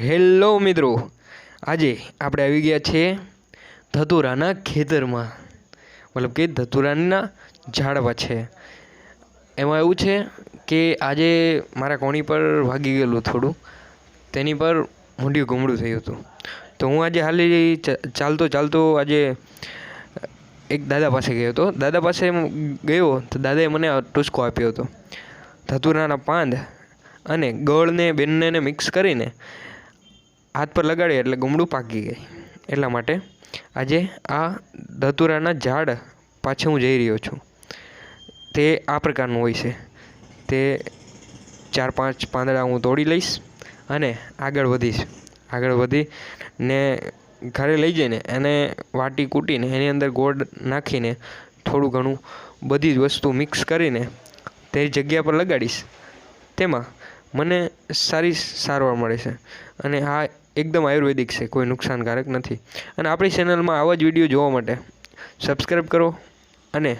Hello મિત્રો. આજે આપણે આવી ગયા છીએ ધતુરાના ખેતરમાં. મતલબ કે ધતુરાના ઝાડવા છે. એમાં એવું છે કે આજે મારા કોણી પર વાગી ગયેલું થોડું. તેની પર મોઢું ગુમડું થયું હતું. તો હું આજે હાલી ચાલતો ચાલતો આજે એક દાદા પાસે ગયો હતો. દાદા પાસે ગયો તો દાદાએ મને આ આપ્યો હતો. ધતુરાના પાંદ અને ગળને, બંનેને મિક્સ કરીને હાથ પર લગાડી એટલે ગુમડું પાકી ગઈ. એટલા માટે આજે આ ધતુરાના ઝાડ પાછળ હું જઈ રહ્યો છું. તે આ પ્રકારનું હોય છે. તે ચાર પાંચ પાંદડા હું તોડી લઈશ અને આગળ વધીશ. આગળ વધી ને ઘરે લઈ જઈને એને વાટી કૂટીને એની અંદર ગોળ નાખીને થોડું ઘણું બધી જ વસ્તુ મિક્સ કરીને તે જગ્યા પર લગાડીશ. તેમાં મને સારી સારવાર મળે છે. અને આ એકદમ આયુર્વેદિક છે, કોઈ નુકસાનકારક નથી. અને આપણી ચેનલમાં આવા જ વીડિયો જોવા માટે સબસ્ક્રાઈબ કરો અને